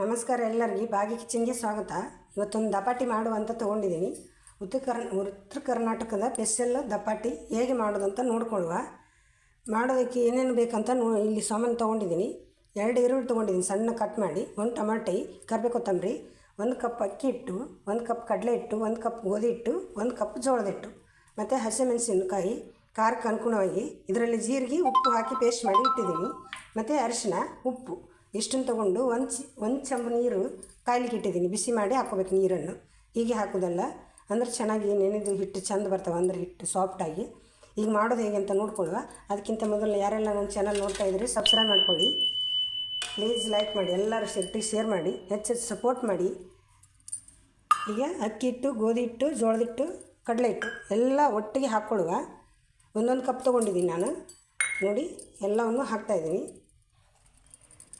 ನಮಸ್ಕಾರ ಎಲ್ಲರಿಗೆ. ಬಾಗಿ ಕಿಚನ್ಗೆ ಸ್ವಾಗತ. ಇವತ್ತೊಂದು ದಪಾಟಿ ಮಾಡುವಂತ ತೊಗೊಂಡಿದ್ದೀನಿ. ಉತ್ತರ ಕರ್ನ ಉತ್ತರ ಕರ್ನಾಟಕದ ಸ್ಪೆಷಲ್ ದಪಾಟಿ ಹೇಗೆ ಮಾಡೋದಂತ ನೋಡ್ಕೊಳ್ಳುವ. ಮಾಡೋದಕ್ಕೆ ಏನೇನು ಬೇಕಂತ ನೋ ಇಲ್ಲಿ ಸಾಮಾನು ತೊಗೊಂಡಿದ್ದೀನಿ. ಎರಡು ಈರುಳ್ಳಿ ತೊಗೊಂಡಿದ್ದೀನಿ. ಸಣ್ಣ ಕಟ್ ಮಾಡಿ. ಒಂದು ಟಮಾಟಿ ಕರ್ಬೇಕು ಕೊತ್ತಂಬರಿ, ಒಂದು ಕಪ್ ಅಕ್ಕಿ ಹಿಟ್ಟು, ಒಂದು ಕಪ್ ಕಡಲೆ ಹಿಟ್ಟು, ಒಂದು ಕಪ್ ಗೋಧಿ ಇಟ್ಟು ಒಂದು ಕಪ್ ಜೋಳದ ಹಿಟ್ಟು, ಮತ್ತು ಹಸಿಮೆಣಸಿನಕಾಯಿ, ಖಾರಕ್ಕೆ ಅನುಗುಣವಾಗಿ ಇದರಲ್ಲಿ ಜೀರಿಗೆ, ಉಪ್ಪು ಹಾಕಿ ಪೇಸ್ಟ್ ಮಾಡಿ ಇಟ್ಟಿದ್ದೀನಿ. ಮತ್ತು ಅರಿಶಿನ, ಉಪ್ಪು. ಇಷ್ಟನ್ನು ತೊಗೊಂಡು ಒಂದು ಒಂದು ಚಂಬ ನೀರು ಕಾಯ್ಲಿಕ್ಕೆ ಇಟ್ಟಿದ್ದೀನಿ. ಬಿಸಿ ಮಾಡಿ ಹಾಕೋಬೇಕು ನೀರನ್ನು. ಹೀಗೆ ಹಾಕೋದಲ್ಲ. ಅಂದ್ರೆ ಚೆನ್ನಾಗಿ ನೆನೆದು ಹಿಟ್ಟು ಚಂದ ಬರ್ತವೆ. ಅಂದ್ರೆ ಹಿಟ್ಟು ಸಾಫ್ಟಾಗಿ ಈಗ ಮಾಡೋದು ಹೇಗೆ ಅಂತ ನೋಡ್ಕೊಳ್ಳುವ. ಅದಕ್ಕಿಂತ ಮೊದಲು ಯಾರೆಲ್ಲ ನನ್ನ ಚಾನಲ್ ನೋಡ್ತಾ ಇದ್ದರೆ ಸಬ್ಸ್ಕ್ರೈಬ್ ಮಾಡ್ಕೊಳ್ಳಿ. ಪ್ಲೀಸ್ ಲೈಕ್ ಮಾಡಿ, ಎಲ್ಲರೂ ಸೇರಿ ಶೇರ್ ಮಾಡಿ, ಹೆಚ್ಚು ಹೆಚ್ಚು ಸಪೋರ್ಟ್ ಮಾಡಿ. ಈಗ ಅಕ್ಕಿ ಹಿಟ್ಟು, ಗೋಧಿ ಹಿಟ್ಟು, ಜೋಳದ ಹಿಟ್ಟು, ಕಡಲೆ ಹಿಟ್ಟು ಎಲ್ಲ ಒಟ್ಟಿಗೆ ಹಾಕ್ಕೊಳ್ಳುವ. ಒಂದೊಂದು ಕಪ್ ತೊಗೊಂಡಿದ್ದೀನಿ ನಾನು. ನೋಡಿ, ಎಲ್ಲವನ್ನು ಹಾಕ್ತಾಯಿದ್ದೀನಿ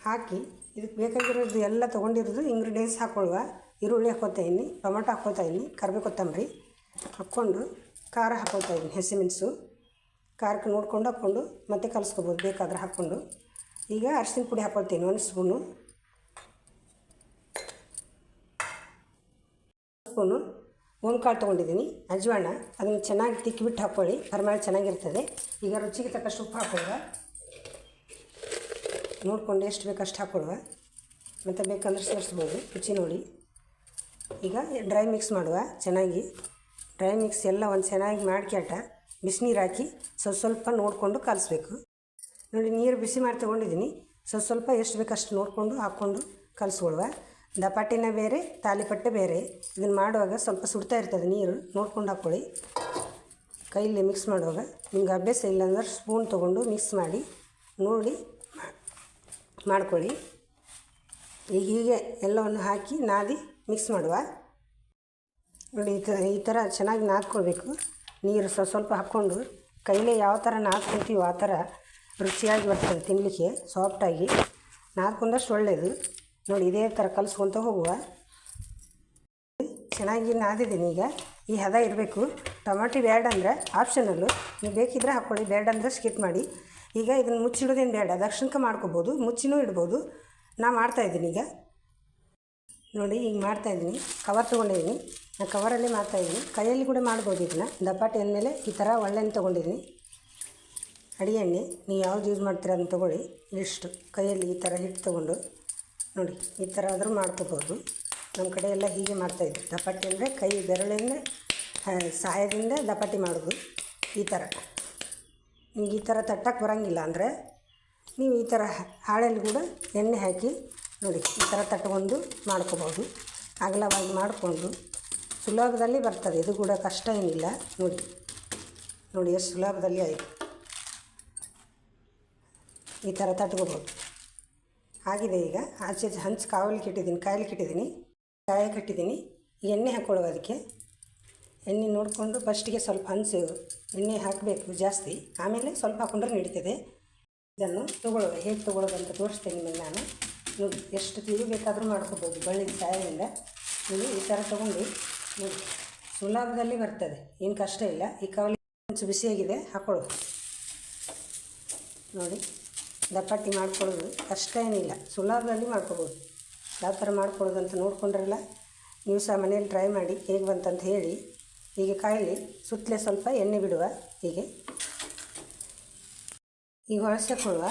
ಹಾಕಿ ಇದಕ್ಕೆ ಬೇಕಾಗಿರೋದು ಎಲ್ಲ ತೊಗೊಂಡಿರೋದು ಇಂಗ್ರೀಡಿಯೆಂಟ್ಸ್ ಹಾಕೊಳ್ಳುವ ಈರುಳ್ಳಿ ಹಾಕೋತಾಯಿನಿ ಇದ್ದೀನಿ ಟೊಮೆಟೊ ಹಾಕ್ಕೊತಾ ಇದ್ದೀನಿ ಕೊತ್ತಂಬರಿ ಹಾಕ್ಕೊಂಡು ಖಾರ ಹಾಕೋತಾ ಇದ್ದೀನಿ ಹಸಿಮೆಣಸು ಖಾರಕ್ಕೆ ನೋಡ್ಕೊಂಡು ಹಾಕ್ಕೊಂಡು ಮತ್ತೆ ಕಲಿಸ್ಕೊಬೋದು, ಬೇಕಾದ್ರೆ ಹಾಕ್ಕೊಂಡು. ಈಗ ಅರಿಶಿನ ಪುಡಿ ಹಾಕ್ಕೊಳ್ತೀನಿ ಒಂದು ಸ್ಪೂನು. ಸ್ಪೂನು ಓಂಕಾಳು ತೊಗೊಂಡಿದ್ದೀನಿ ಅಜ್ವಾಣ ಅದನ್ನು ಚೆನ್ನಾಗಿ ತಿಕ್ಕಿಬಿಟ್ಟು ಹಾಕ್ಕೊಳ್ಳಿ ಪರಿಮಳ ಚೆನ್ನಾಗಿರ್ತದೆ. ಈಗ ರುಚಿಗೆ ತಕ್ಕಷ್ಟು ಉಪ್ಪು ಹಾಕೊಳ್ಳುವ. ನೋಡಿಕೊಂಡು ಎಷ್ಟು ಬೇಕು ಅಷ್ಟು ಹಾಕ್ಕೊಡುವ. ಮತ್ತು ಬೇಕಂದ್ರೆ ಸೇರಿಸ್ಬೋದು. ರುಚಿ ನೋಡಿ. ಈಗ ಡ್ರೈ ಮಿಕ್ಸ್ ಮಾಡುವ. ಚೆನ್ನಾಗಿ. ಡ್ರೈ ಮಿಕ್ಸ್ ಎಲ್ಲ ಒಂದು ಚೆನ್ನಾಗಿ ಮಾಡ್ಕ್ಯಾಟ ಬಿಸಿನೀರು ಹಾಕಿ ಸ್ವಲ್ಪ ಸ್ವಲ್ಪ ನೋಡಿಕೊಂಡು ಕಲಿಸ್ಬೇಕು. ನೋಡಿ, ನೀರು ಬಿಸಿ ಮಾಡಿ ತೊಗೊಂಡಿದ್ದೀನಿ. ಸ್ವಲ್ಪ ಸ್ವಲ್ಪ ಎಷ್ಟು ಬೇಕು ಅಷ್ಟು ನೋಡಿಕೊಂಡು ಹಾಕ್ಕೊಂಡು ಕಲಿಸ್ಕೊಳ್ವ ದಪಾಟಿನ ಬೇರೆ, ತಾಲಿಪಟ್ಟೆ ಬೇರೆ. ಇದನ್ನು ಮಾಡುವಾಗ ಸ್ವಲ್ಪ ಸುಡ್ತಾ ಇರ್ತದೆ ನೀರು. ನೋಡ್ಕೊಂಡು ಹಾಕ್ಕೊಳ್ಳಿ. ಕೈಯಲ್ಲಿ ಮಿಕ್ಸ್ ಮಾಡುವಾಗ. ನಿಮ್ಗೆ ಅಭ್ಯಾಸ ಇಲ್ಲಾಂದ್ರೆ ಸ್ಪೂನ್ ತೊಗೊಂಡು ಮಿಕ್ಸ್ ಮಾಡಿ. ನೋಡಿ ಮಾಡ್ಕೊಳ್ಳಿ. ಈಗ ಹೀಗೆ ಎಲ್ಲವನ್ನು ಹಾಕಿ ನಾದಿ ಮಿಕ್ಸ್ ಮಾಡುವ. ನೋಡಿ, ಈ ಥರ ಈ ಥರ ಚೆನ್ನಾಗಿ ನಾದ್ಕೊಳ್ಬೇಕು. ನೀರು ಸ್ವಲ್ಪ ಸ್ವಲ್ಪ ಹಾಕ್ಕೊಂಡು ಕೈಲೇ ಯಾವ ಥರ ನಾದ್ಕೊತೀವೋ ಆ ಥರ ರುಚಿಯಾಗಿ ಬರ್ತದೆ ತಿನ್ನಲಿಕ್ಕೆ ಸಾಫ್ಟಾಗಿ ನಾದ್ಕೊಂಡಷ್ಟು ಒಳ್ಳೆಯದು ನೋಡಿ, ಇದೇ ಥರ ಕಲಿಸ್ಕೊತ ಹೋಗುವ. ಚೆನ್ನಾಗಿ ನಾದಿದ್ದೀನಿ ಈಗ ಈ ಹದ ಇರಬೇಕು. ಟೊಮಾಟಿ ಬೇಡ ಅಂದರೆ ಆಪ್ಷನಲ್ಲು ನೀವು ಬೇಕಿದ್ರೆ ಹಾಕ್ಕೊಳ್ಳಿ. ಬೇಡ ಅಂದರೆ ಸ್ಕಿಪ್ ಮಾಡಿ. ಈಗ ಇದನ್ನು ಮುಚ್ಚಿಡೋದೇನು ಬೇಡ, ದಕ್ಷಿಣಕ್ಕೆ ಮಾಡ್ಕೋಬೋದು, ಮುಚ್ಚಿನೂ ಇಡ್ಬೋದು. ನಾ ಮಾಡ್ತಾಯಿದ್ದೀನಿ ಈಗ. ನೋಡಿ, ಈಗ ಮಾಡ್ತಾಯಿದ್ದೀನಿ ಕವರ್ ತೊಗೊಂಡಿದ್ದೀನಿ. ನಾ ಕವರಲ್ಲಿ ಮಾಡ್ತಾಯಿದ್ದೀನಿ ಕೈಯಲ್ಲಿ ಕೂಡ ಮಾಡ್ಬೋದು ಇದನ್ನ. ದಪಾಟಿ ಅಂದಮೇಲೆ ಈ ಥರ ಒಳ್ಳೆಣ್ಣೆ ತೊಗೊಂಡಿದ್ದೀನಿ. ಅಡಿ ಎಣ್ಣೆ, ನೀವು ಯಾವ್ದು ಯೂಸ್ ಮಾಡ್ತೀರ ಅದನ್ನು ತೊಗೊಳ್ಳಿ. ಇಷ್ಟು. ಕೈಯಲ್ಲಿ ಈ ಥರ ಹಿಟ್ಟು ತೊಗೊಂಡು, ನೋಡಿ, ಈ ಥರ ಆದರೂ ಮಾಡ್ಕೋಬೋದು. ನಮ್ಮ ಕಡೆ ಎಲ್ಲ ಹೀಗೆ ಮಾಡ್ತಾಯಿದ್ರು ದಪಾಟಿ ಅಂದರೆ ಕೈ ಬೆರಳಿಂದ ಸಹಾಯದಿಂದ ದಪಾಟಿ ಮಾಡೋದು. ಈ ಥರ ಈ ಥರ ತಟ್ಟಕ್ಕೆ ಬರೋಂಗಿಲ್ಲ ಅಂದರೆ ನೀವು ಈ ಥರ ಹಾಳೆಯಲ್ಲಿ ಕೂಡ ಎಣ್ಣೆ ಹಾಕಿ ನೋಡಿ, ಈ ಥರ ತಟ್ಕೊಂಡು ಮಾಡ್ಕೋಬೋದು. ಅಗಲವಾಗಿ ಮಾಡಿಕೊಂಡು ಸುಲಭದಲ್ಲಿ ಬರ್ತದೆ, ಇದು ಕೂಡ ಕಷ್ಟ ಏನಿಲ್ಲ. ನೋಡಿ ನೋಡಿ ಎಷ್ಟು ಸುಲಭದಲ್ಲಿ ಆಯಿತು. ಈ ಥರ ತಟ್ಕೋಬೋದು. ಆಗಿದೆ ಈಗ. ಆಚೆ ಹಂಚು ಕಾವಲಿಕ್ಕೆ ಇಟ್ಟಿದ್ದೀನಿ ಕಾಯ್ಲಿಕ್ಕೆ ಇಟ್ಟಿದ್ದೀನಿ ಕಾಯಕ್ಕೆ ಇಟ್ಟಿದ್ದೀನಿ ಎಣ್ಣೆ ಹಾಕ್ಕೊಳ್ಳುವ ಅದಕ್ಕೆ. ಎಣ್ಣೆ ನೋಡಿಕೊಂಡು ಫಸ್ಟಿಗೆ ಸ್ವಲ್ಪ ಹಂಚು ಎಣ್ಣೆ ಹಾಕಬೇಕು ಜಾಸ್ತಿ. ಆಮೇಲೆ ಸ್ವಲ್ಪ ಹಾಕೊಂಡ್ರೆ ನಡೀತದೆ. ಇದನ್ನು ತೊಗೊಳ್ಳುವ ಹೇಗೆ ತೊಗೊಳ್ಳೋದಂತ ತೋರಿಸ್ತೇನೆ ನಿಮಗೆ ನಾನು. ನೋಡಿ, ಎಷ್ಟು ತಿರು ಬೇಕಾದರೂ ಮಾಡ್ಕೋಬೋದು ಬಳ್ಳಿ ಸಹಾಯದಿಂದ. ನೀವು ಈ ಥರ ತೊಗೊಂಡು ನೋಡಿ, ಸುಲಭದಲ್ಲಿ ಬರ್ತದೆ. ಏನು ಕಷ್ಟ ಇಲ್ಲ. ಈ ಕವಲಿ ಹಂಚು ಬಿಸಿಯಾಗಿದೆ, ಹಾಕೊಳ್ಳೋದು. ನೋಡಿ ದಪ್ಪಟ್ಟಿ ಮಾಡ್ಕೊಳ್ಳೋದು ಕಷ್ಟ ಏನಿಲ್ಲ. ಸುಲಭದಲ್ಲಿ ಮಾಡ್ಕೊಬೋದು. ಯಾವ ಥರ ಅಂತ ನೋಡ್ಕೊಂಡ್ರಲ್ಲ? ನೀವು ಸಹ ಮನೇಲಿ ಟ್ರೈ ಮಾಡಿ, ಹೇಗೆ ಬಂತಂತ ಹೇಳಿ. ಹೀಗೆ ಕಾಯಿಲಿ ಸುತ್ತಲೇ ಸ್ವಲ್ಪ ಎಣ್ಣೆ ಬಿಡುವ ಹೀಗೆ. ಈಗ ಹೊಳಸ್ಕೊಳ್ಳುವ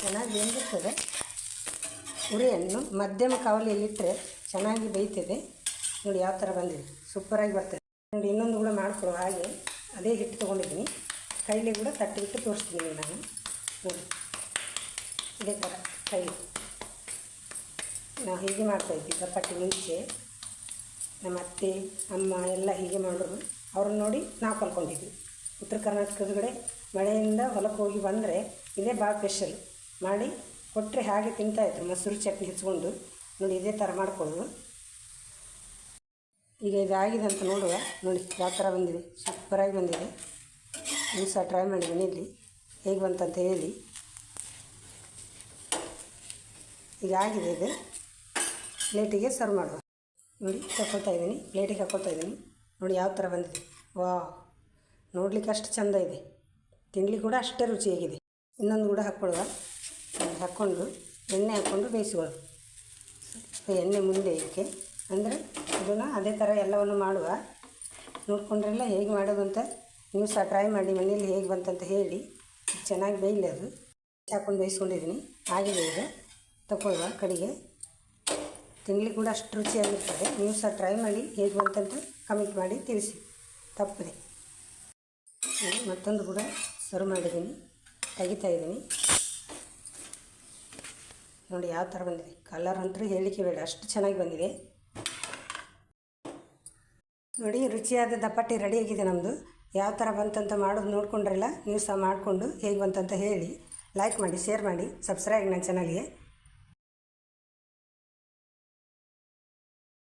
ಚೆನ್ನಾಗಿ ಬೆಂದಿರ್ತದೆ. ಉರಿಯನ್ನು ಮಧ್ಯಮ ಕಾವಲಿಯಲ್ಲಿಟ್ಟರೆ ಚೆನ್ನಾಗಿ ಬೇಯ್ತದೆ. ನೋಡಿ ಯಾವ ಥರ ಬಂದಿದೆ. ಸೂಪರಾಗಿ ಬರ್ತದೆ. ನೋಡಿ ಇನ್ನೊಂದು ಕೂಡ ಮಾಡಿಕೊಡುವ ಹಾಗೆ. ಅದೇ ಹಿಟ್ಟು ತೊಗೊಂಡಿದ್ದೀನಿ. ಕೈಲಿ ಕೂಡ ತಟ್ಟಿಬಿಟ್ಟು ತೋರಿಸ್ತೀನಿ ನಾನು. ನೋಡಿ. ಇದೇ ಥರ ಕೈ ನಾವು ಹೀಗೆ ಮಾಡ್ತಾಯಿದ್ವಿ ದಪ್ಪಟ್ಟಿ ಮುಂಚೆ. ನಮ್ಮ ಅತ್ತೆ, ಅಮ್ಮ ಎಲ್ಲ ಹೀಗೆ ಮಾಡೋರು ಅವ್ರನ್ನ ನೋಡಿ ನಾವು ಕಲ್ಕೊಂಡಿದ್ವಿ ಉತ್ತರ ಕರ್ನಾಟಕದ ಕಡೆ ಮಳೆಯಿಂದ ಹೊಲಕ್ಕೆ ಹೋಗಿ ಬಂದರೆ ಇದೇ ಭಾಳ ಸ್ಪೆಷಲ್ ಮಾಡಿ ಕೊಟ್ಟರೆ ಹಾಗೆ ತಿಂತಾಯಿದ್ರು ಮೊಸರು ಚಟ್ನಿ ಹೆಚ್ಕೊಂಡು. ನೋಡಿ ಇದೇ ಥರ ಮಾಡ್ಕೊಳ್ಳೋದು ಈಗ ಇದಾಗಿದೆ ಅಂತ ನೋಡುವ. ನೋಡಿ ಯಾವ ಥರ ಬಂದಿದೆ. ಸೂಪರಾಗಿ ಬಂದಿದೆ. ನೀವು ಸಹ ಟ್ರೈ ಮಾಡಿ ಮನೆಯಲ್ಲಿ. ಹೇಗೆ ಬಂತಂತ ಹೇಳಿ. ಈಗ ಆಗಿದೆ ಇದು. ಪ್ಲೇಟಿಗೆ ಸರ್ವ್ ಮಾಡುವ. ನೋಡಿ ತಗೊಳ್ತಾ ಇದ್ದೀನಿ ಪ್ಲೇಟಿಗೆ ಹಾಕ್ಕೊಳ್ತಾ ಇದ್ದೀನಿ. ನೋಡಿ ಯಾವ ಥರ ಬಂದಿದೆ. ವಾ, ನೋಡ್ಲಿಕ್ಕೆ ಅಷ್ಟು ಚೆಂದ ಇದೆ. ತಿನ್ಲಿಕ್ಕೆ ಕೂಡ ಅಷ್ಟೇ ರುಚಿಯಾಗಿದೆ. ಇನ್ನೊಂದು ಕೂಡ ಹಾಕ್ಕೊಳ್ಳುವ. ಹಾಕ್ಕೊಂಡು, ಎಣ್ಣೆ ಹಾಕ್ಕೊಂಡು ಬೇಯಿಸಿಕೊಳ್ಳು ಸ್ವಲ್ಪ ಎಣ್ಣೆ ಮುಂದೆ ಇದಕ್ಕೆ ಅಂದರೆ ಅದನ್ನು ಅದೇ ಥರ ಎಲ್ಲವನ್ನು ಮಾಡುವ. ನೋಡಿಕೊಂಡ್ರೆಲ್ಲ ಹೇಗೆ ಮಾಡೋದು ಅಂತ ನೀವು ಸಹ ಟ್ರೈ ಮಾಡಿ, ಮನೆಯಲ್ಲಿ ಹೇಗೆ ಬಂತಂತ ಹೇಳಿ. ಚೆನ್ನಾಗಿ ಬೇಯಲಿ ಅದು. ಹಾಕ್ಕೊಂಡು ಬೇಯಿಸ್ಕೊಂಡಿದ್ದೀನಿ. ಆಗಿದೆ ಈಗ. ತಗೊಳ್ಳುವ ಕಡೆಗೆ. ತಿನ್ಲಿಕ್ಕೆ ಕೂಡ ಅಷ್ಟು ರುಚಿಯಾಗಿರ್ತದೆ. ನೀವು ಸಹ ಟ್ರೈ ಮಾಡಿ, ಹೇಗೆ ಬಂತಂತ ಕಮೆಂಟ್ ಮಾಡಿ ತಿಳಿಸಿ. ತಪ್ಪದೆ. ಮತ್ತೊಂದು ಕೂಡ ಸರ್ವ್ ಮಾಡಿದ್ದೀನಿ. ತೆಗಿತಾ ಇದ್ದೀನಿ. ನೋಡಿ, ಯಾವ ಥರ ಬಂದಿದೆ. ಕಲರ್ ಅಂತೂ ಹೇಳಲಿಕ್ಕೆ ಬೇಡ, ಅಷ್ಟು ಚೆನ್ನಾಗಿ ಬಂದಿದೆ. ನೋಡಿ, ರುಚಿಯಾದ ದಪ್ಪಟ್ಟಿ ರೆಡಿಯಾಗಿದೆ ನಮ್ಮದು ಯಾವ ಥರ ಬಂತಂತ ಮಾಡೋದು ನೋಡ್ಕೊಂಡ್ರಲ್ಲ, ನೀವು ಸಹ ಮಾಡಿಕೊಂಡು ಹೇಗೆ ಬಂತಂತ ಹೇಳಿ. ಲೈಕ್ ಮಾಡಿ ಶೇರ್ ಮಾಡಿ ಸಬ್ಸ್ಕ್ರೈಬ್ ನನ್ನ ಚಾನಲ್ಗೆ